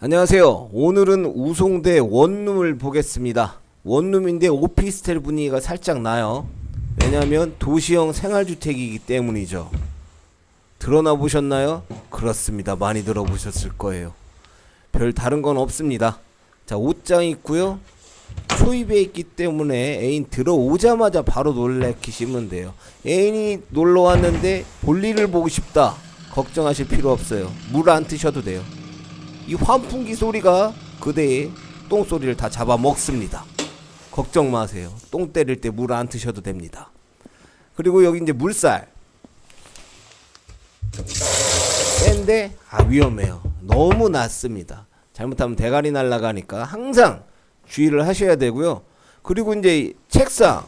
안녕하세요. 오늘은 우송대 원룸을 보겠습니다. 원룸인데 오피스텔 분위기가 살짝 나요. 왜냐하면 도시형 생활주택이기 때문이죠. 들어나 보셨나요? 그렇습니다. 많이 들어보셨을 거예요. 별 다른 건 없습니다. 자, 옷장 있고요. 초입에 있기 때문에 애인 들어오자마자 바로 놀래키시면 돼요. 애인이 놀러 왔는데 볼일을 보고 싶다. 걱정하실 필요 없어요. 물안 트셔도 돼요. 이 환풍기 소리가 그대의 똥 소리를 다 잡아 먹습니다. 걱정 마세요. 똥 때릴 때 물안 트셔도 됩니다. 그리고 여기 이제 물살. 센데 아 위험해요. 너무 낮습니다. 잘못하면 대가리 날아가니까 항상 주의를 하셔야 되고요. 그리고 이제 책상.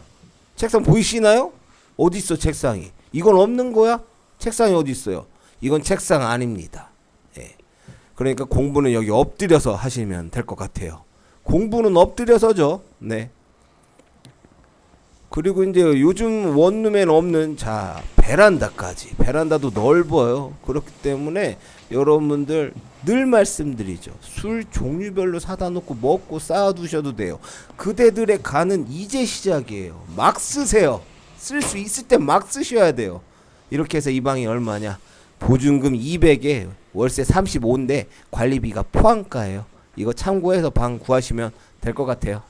책상 보이시나요? 어디 있어 책상이? 이건 없는 거야? 책상이 어디 있어요? 이건 책상 아닙니다. 예. 그러니까 공부는 여기 엎드려서 하시면 될 것 같아요. 공부는 엎드려서죠. 네. 그리고 이제 요즘 원룸엔 없는 자 베란다까지 베란다도 넓어요. 그렇기 때문에 여러분들 늘 말씀드리죠. 술 종류별로 사다 놓고 먹고 쌓아 두셔도 돼요. 그대들의 간은 이제 시작이에요. 막 쓰세요. 쓸 수 있을 때 막 쓰셔야 돼요. 이렇게 해서 이 방이 얼마냐? 보증금 200에 월세 35인데 관리비가 포함가예요. 이거 참고해서 방 구하시면 될 것 같아요.